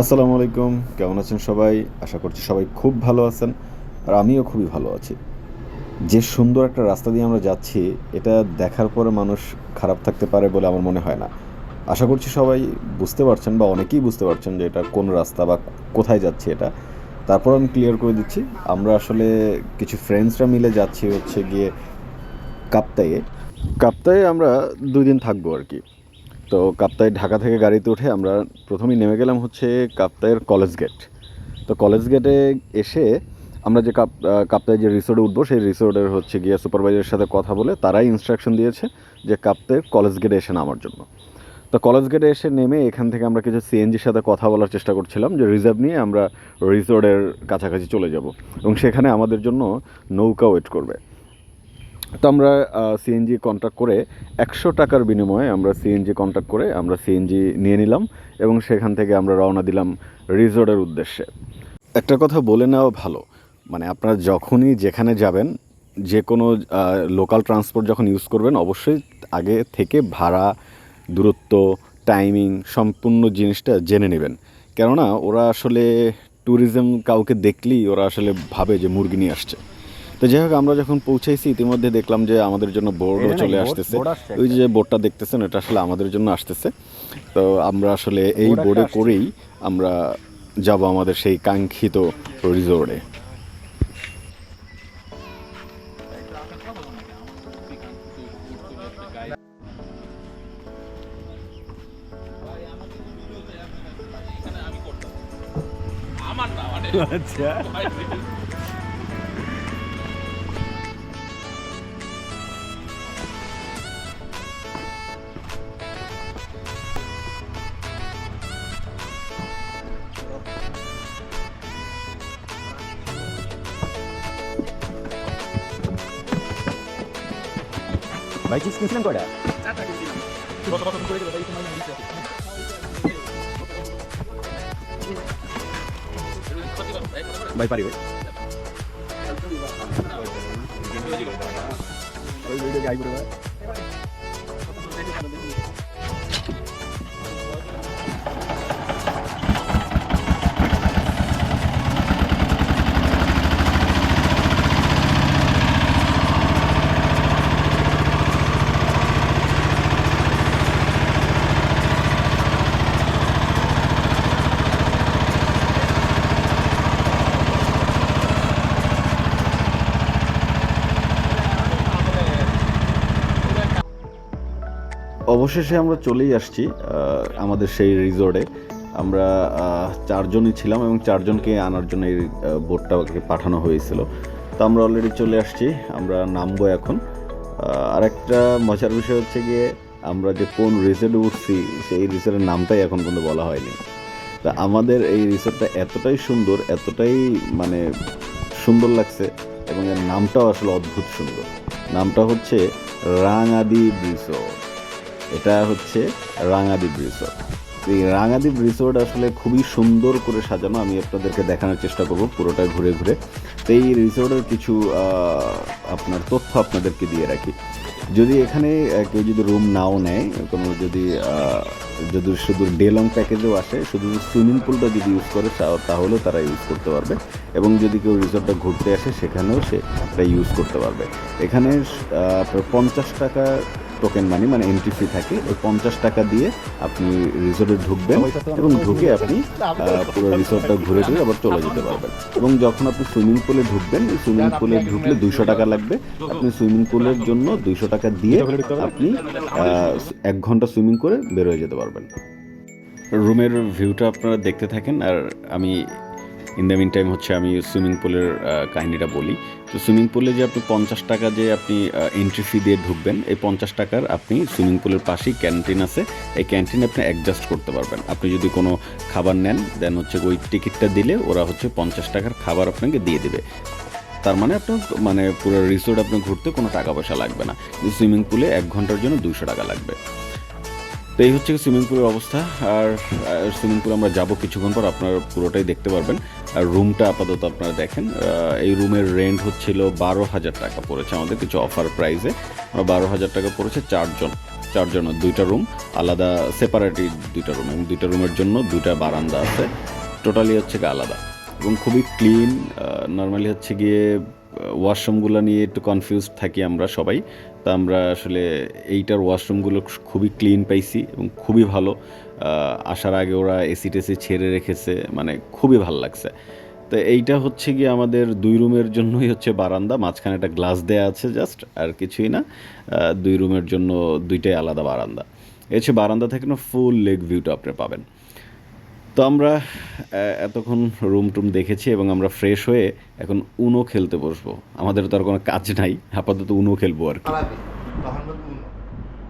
আসসালামু আলাইকুম, কেমন আছেন সবাই? আশা করছি সবাই খুব ভালো আছেন আর আমিও খুবই ভালো আছি। যে সুন্দর একটা রাস্তা দিয়ে আমরা যাচ্ছি, এটা দেখার পরে মানুষ খারাপ থাকতে পারে বলে আমার মনে হয় না। আশা করছি সবাই বুঝতে পারছেন বা অনেকেই বুঝতে পারছেন যে এটা কোন রাস্তা বা কোথায় যাচ্ছে এটা। তারপর আমি ক্লিয়ার করে দিচ্ছি, আমরা আসলে কিছু ফ্রেন্ডসরা মিলে যাচ্ছি হচ্ছে গিয়ে কাপ্তাইয়ে। কাপ্তাইয়ে আমরা দুই দিন থাকব আর কি। তো কাপ্তাই ঢাকা থেকে গাড়িতে উঠে আমরা প্রথমেই নেমে গেলাম হচ্ছে কাপ্তাইয়ের কলেজ গেট তো কলেজ গেটে এসে আমরা যে কাপ আহ, কাপ্তাই যে রিসোর্টে উঠবো সেই রিসোর্টের হচ্ছে গিয়ে সুপারভাইজারের সাথে কথা বলে তারাই ইনস্ট্রাকশন দিয়েছে যে কাপ্তাইয়ের কলেজ গেটে এসে নামার জন্য। তো কলেজ গেটে এসে নেমে এখান থেকে আমরা কিছু সিএনজির সাথে কথা বলার চেষ্টা করছিলাম যে রিজার্ভ নিয়ে আমরা রিসোর্টের কাছাকাছি চলে যাব এবং সেখানে আমাদের জন্য নৌকা ওয়েট করবে। তো আমরা সিএনজি কন্ট্যাক্ট করে একশো টাকার বিনিময়ে আমরা সিএনজি কন্ট্যাক্ট করে আমরা সিএনজি নিয়ে নিলাম এবং সেখান থেকে আমরা রওনা দিলাম রিসোর্টের উদ্দেশ্যে। একটা কথা বলে নেওয়া ভালো মানে আপনারা যখনই যেখানে যাবেন যে কোনো লোকাল ট্রান্সপোর্ট যখন ইউজ করবেন, অবশ্যই আগে থেকে ভাড়া, দূরত্ব টাইমিং সম্পূর্ণ জিনিসটা জেনে নেবেন। কেননা ওরা আসলে ট্যুরিজম কাউকে দেখলেই ওরা আসলে ভাবে যে মুরগি নিয়ে আসছে। তো যাই হোক আমরা যখন পৌঁছাইছি ইতিমধ্যে দেখলাম যে আমাদের জন্য বোর্ডও চলে আসতেছে। ওই যে বোর্ডটা দেখতেছেন এটা আসলে আমাদের জন্য আসতেছে। তো আমরা আসলে এই বোর্ডে করেই আমরা যাব আমাদের সেই কাঙ্ক্ষিত রিসোর্টে আচ্ছা। ভাই চিজ কিনছিলেন কয়টা ভাই পারি ভাই ওই ভিডিও কি আই করে ভাই অবশেষে আমরা চলেই আসছি আমাদের সেই রিসোর্টে আমরা চারজনই ছিলাম এবং চারজনকে আনার জন্য এই বোটটাকে পাঠানো হয়েছিল। তো আমরা অলরেডি চলে আসছি, আমরা নামবো এখন। আর একটা মজার বিষয় হচ্ছে গিয়ে আমরা যে কোন রিসোর্টে উঠছি, সেই রিসোর্টের নামটাই এখন পর্যন্ত বলা হয়নি। তা আমাদের এই রিসোর্টটা এতটাই সুন্দর, এতটাই মানে সুন্দর লাগছে এবং এর নামটাও আসলে অদ্ভুত সুন্দর। নামটা হচ্ছে রাঙাদি রিসোর্ট এটা হচ্ছে রাঙাদ্বীপ রিসোর্ট এই রাঙাদ্বীপ রিসোর্ট আসলে খুবই সুন্দর করে সাজানো, আমি আপনাদেরকে দেখানোর চেষ্টা করব পুরোটা ঘুরে ঘুরে। তো এই রিসোর্টের কিছু আপনার তথ্য আপনাদেরকে দিয়ে রাখি। যদি এখানে কেউ যদি রুম নাও নেয়, কোনো যদি যদি শুধু ডে লং প্যাকেজেও আসে, শুধু সুইমিং পুলটা যদি ইউজ করে তাহলেও তারা ইউজ করতে পারবে। এবং যদি কেউ রিসোর্টটা ঘুরতে আসে, সেখানেও সে ইউজ করতে পারবে। এখানে আপনার পঞ্চাশ টাকা টোকেন মানি মানে এন্ট্রি ফি থাকে ওই পঞ্চাশ টাকা দিয়ে আপনি রিসোর্টে ঢুকবেন এবং ঢুকে আপনি পুরো রিসোর্টটা ঘুরে ঘুরে আবার চলে যেতে পারবেন। এবং যখন আপনি সুইমিং পুলে ঢুকবেন সুইমিং পুলে ঢুকলে দুইশো টাকা লাগবে। আপনি সুইমিং পুলের জন্য দুইশো টাকা দিয়ে আপনি এক ঘণ্টা সুইমিং করে বের হয়ে যেতে পারবেন। রুমের ভিউটা আপনারা দেখতে থাকেন আর আমি ইন দ্য মিন টাইম হচ্ছে আমি সুইমিং পুলের কাহিনিটা বলি। তো সুইমিং পুলে যে আপনি পঞ্চাশ টাকা যে আপনি এন্ট্রি ফি দিয়ে ঢুকবেন, এই পঞ্চাশ টাকার আপনি সুইমিং পুলের পাশেই ক্যান্টিন আছে। এই ক্যান্টিন আপনি অ্যাডজাস্ট করতে পারবেন। আপনি যদি কোনো খাবার নেন দেন হচ্ছে ওই টিকিটটা দিলে ওরা হচ্ছে পঞ্চাশ টাকার খাবার আপনাকে দিয়ে দেবে। তার মানে আপনার মানে পুরো রিসোর্ট আপনি ঘুরতে কোনো টাকা পয়সা লাগবে না। সুইমিং পুলে এক ঘণ্টার জন্য দুশো টাকা লাগবে। তো এই হচ্ছে সুইমিং পুলের অবস্থা। আর সুইমিং পুল আমরা যাব কিছুক্ষণ পর, আপনারা পুরোটাই দেখতে পারবেন। আর রুমটা আপাতত আপনারা দেখেন এই রুমের রেন্ট হচ্ছিল বারো হাজার টাকা পড়েছে আমাদের কিছু অফার প্রাইসে আমরা বারো হাজার টাকা পড়েছে চারজন চারজনের দুইটা রুম আলাদা সেপারেটই দুইটা রুম এবং দুইটা রুমের জন্য দুইটা বারান্দা আছে। টোটালি হচ্ছে আলাদা এবং খুবই ক্লিন নর্মালি হচ্ছে গিয়ে ওয়াশরুমগুলো নিয়ে একটু কনফিউজ থাকি আমরা সবাই। তা আমরা আসলে এইটার ওয়াশরুমগুলো খুবই ক্লিন পাইছি এবং খুবই ভালো। আসার আগে ওরা এসি টেসি ছেড়ে রেখেছে মানে খুবই ভালো লাগছে। তো এইটা হচ্ছে গিয়ে আমাদের দুই রুমের জন্যই হচ্ছে বারান্দা, মাঝখানে একটা গ্লাস দেয়া আছে জাস্ট আর কিছুই না। দুই রুমের জন্য দুইটাই আলাদা বারান্দা। এই হচ্ছে বারান্দা থেকে না ফুল লেক ভিউটা আপনি পাবেন। তো আমরা এতক্ষণ রুম টুম দেখেছি এবং আমরা ফ্রেশ হয়ে এখন উনো খেলতে বসবো। আমাদের তো আর কোনো কাজ নাই, আপাতত উনো খেলব আর কি।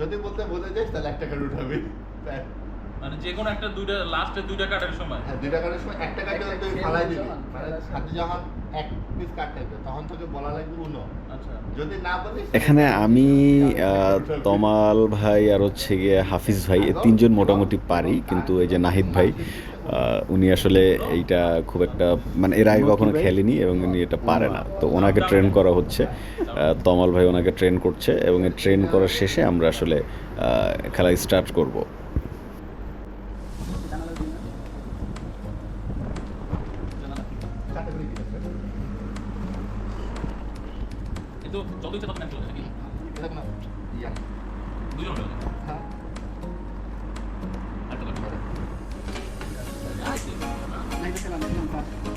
যদি বলতে বোঝা যাই তাহলে একটা কার্ড উঠাবি। মানে যে কোনো একটা দুইটা লাস্টে দুইটা কাটার সময়। হ্যাঁ দুইটা কার্ডের সময় একটা কার্ড তুই ফালাই দিবি। মানে হাতে যখন এক পিস থাকবে তখন তোকে বলা লাগবে উনো আচ্ছা। যদি না বলিস এখানে আমি তমাল ভাই আর হচ্ছে গিয়ে হাফিজ ভাই এই তিনজন মোটামুটি পারি কিন্তু এই যে নাহিদ ভাই উনি আসলে এইটা খুব একটা মানে এর আগে কখনো খেলেনি এবং উনি এটা পারে না। তো ওনাকে ট্রেন করা হচ্ছে। তমাল ভাই ওনাকে ট্রেন করছে এবং এই ট্রেন করার শেষে আমরা আসলে খেলা স্টার্ট করব কার্ডটা করে দিবি এই তো যত ইচ্ছা তত ম্যাচ চলে নাকি এটা কোনো ইয়া দুজন হলো হ্যাঁ একটা কথা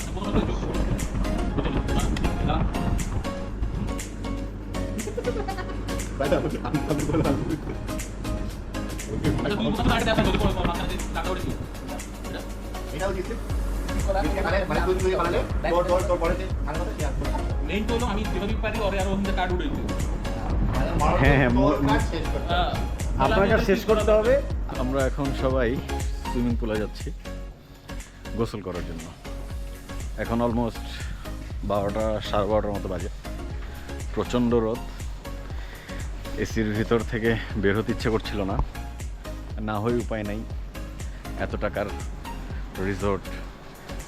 প্রথমে তো যোগ করো। বুঝলি? না? বাইরে আমি আমি বললাম আচ্ছা, তুমি প্রথমে আগে দেখা যদি কোনো মাঝখানে দিয়ে টাকা উঠে দিও। এটা? এটাও দিছি মানে মানে হ্যাঁ, শেষ করতে হবে আমরা এখন সবাই সুইমিং পুলে যাচ্ছি গোসল করার জন্য। এখন অলমোস্ট বারোটা সাড়ে বারোটার মতো বাজে। প্রচণ্ড রোদ। এসির ভিতর থেকে বের হতে ইচ্ছে করছিল না। না হয়ে উপায় নাই। এত টাকার রিসোর্ট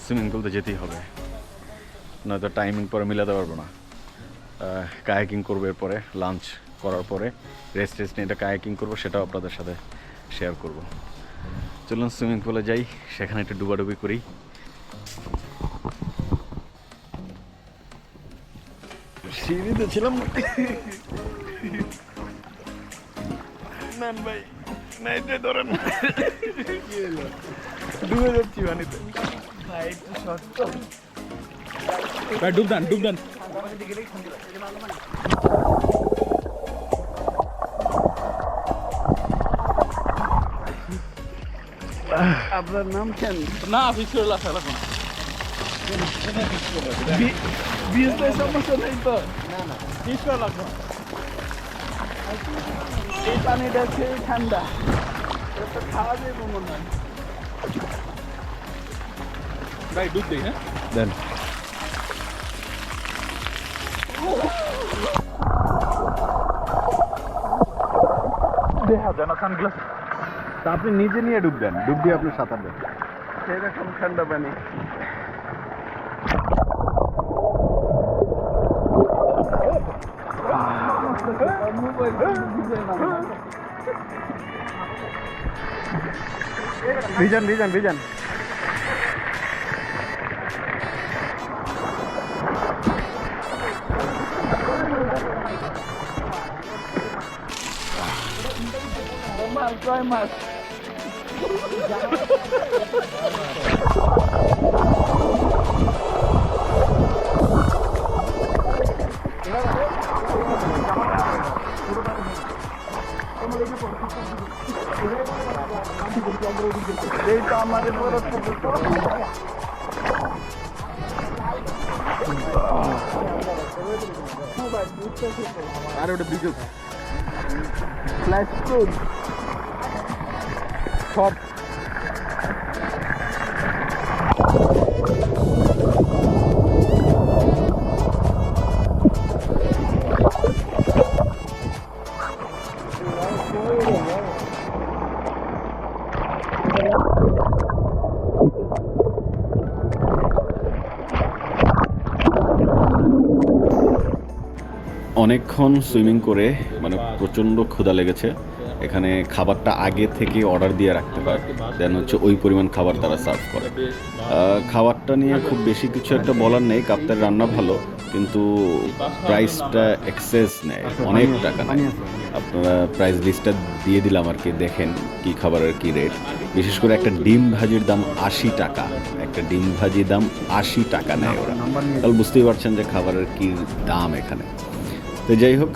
সুইমিং পুল তো যেতেই হবে। নয়তো টাইমিং পরে মিলাতে পারব না। কায়াকিং করব এরপরে লাঞ্চ করার পরে রেস্ট রেস্ট নিয়ে এটা কায়াকিং করব সেটাও আপনাদের সাথে শেয়ার করব। চলুন সুইমিং পুলে যাই সেখানে একটু ডুবাডুবি করি। সিঁড়িতে ছিলাম। ভাই ধরেন। ডুবে যাচ্ছি পানিতে। ডুব দেন আপনার নাম কেন? না ফিক্স করে লাস্ট বিজনেস সমস্যা নেই তো? লাগবে না। এই পানিটা খেয়ে ঠান্ডা। এটা খাওয়া যাবে মনে হয়। ভাই ডুব দেই হ্যাঁ দেন দেখা যায় না সানগ্লাস তা আপনি নিজে নিয়ে ডুব দেন ডুব দিয়ে আপনি সাঁতার দেন সেরকম ঠান্ডা পানি ভিজান ভিজান ভিজান মাছ কয় মাছ এই তো আমাদের বড় আর ওটা বিদ্যুৎ ফ্ল্যাশ স্কুল সব। অনেকক্ষণ সুইমিং করে মানে প্রচণ্ড ক্ষুধা লেগেছে। এখানে খাবারটা আগে থেকে অর্ডার দিয়ে রাখতে হয়। দেন হচ্ছে ওই পরিমাণ খাবার তারা সার্ভ করে। খাবারটা নিয়ে খুব বেশি কিছু একটা বলার নেই কাপ্তার রান্না ভালো, কিন্তু প্রাইসটা এক্সেস নেয় অনেক টাকা নেয় আপনারা প্রাইস লিস্টটা দিয়ে দিলাম আর কি, দেখেন কি খাবারের কি রেট বিশেষ করে একটা ডিম ভাজির দাম আশি টাকা, একটা ডিম ভাজির দাম আশি টাকা নেয় ওরা। তাহলে বুঝতেই পারছেন যে খাবারের কি দাম এখানে। তো যাই হোক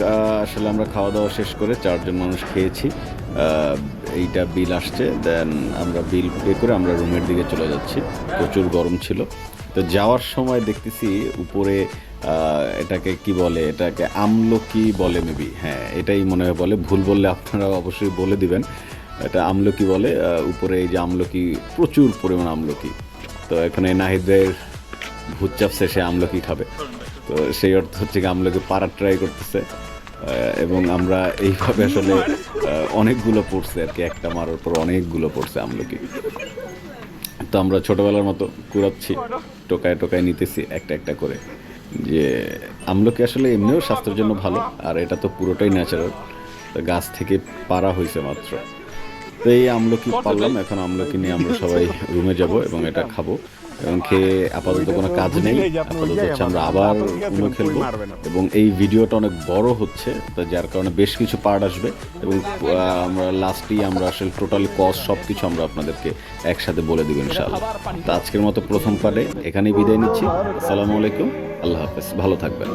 আসলে আমরা খাওয়া দাওয়া শেষ করে চারজন মানুষ খেয়েছি। এইটা বিল আসছে দেন আমরা বিল পে করে আমরা রুমের দিকে চলে যাচ্ছি। প্রচুর গরম ছিল। তো যাওয়ার সময় দেখতেছি উপরে এটাকে কি বলে, এটাকে আমলকি বলে মেবি হ্যাঁ এটাই মনে হয় বলে। ভুল বললে আপনারা অবশ্যই বলে দিবেন। এটা আমলকি বলে উপরে এই যে আমলকি, প্রচুর পরিমাণ আমলকি। তো এখানে নাহিদ ভাইয়ের ভূত চাপছে, সে আমলকি খাবে। তো সেই অর্থ হচ্ছে কি আমলকি পাড়ার ট্রাই করতেছে। এবং আমরা এইভাবে আসলে অনেকগুলো পড়ছে আর কি একটা মারার পর অনেকগুলো পড়ছে আমলকি। তো আমরা ছোটবেলার মতো কুড়াচ্ছি টোকায় টোকায় নিতেছি একটা একটা করে। যে আমলকি আসলে এমনিও স্বাস্থ্যের জন্য ভালো আর এটা তো পুরোটাই ন্যাচারাল গাছ থেকে পারা হয়েছে মাত্র। তো এই আমলকি পারলাম এখন আমলকি নিয়ে আমরা সবাই রুমে যাব এবং এটা খাব। এবং খেয়ে আপাতত কোনো কাজ নেই। আপাতত হচ্ছে আমরা আবার উনো খেলব। এবং এই ভিডিওটা অনেক বড় হচ্ছে তো যার কারণে বেশ কিছু পার্ট আসবে এবং আহ, আমরা লাস্টেই আমরা আসলে টোটালি কস্ট সব কিছু আমরা আপনাদেরকে একসাথে বলে দেবো ইনশাআল্লাহ। তো আজকের মতো প্রথম পার্টে এখানেই বিদায় নিচ্ছি। আসসালামু আলাইকুম। আল্লাহ হাফেজ। ভালো থাকবেন।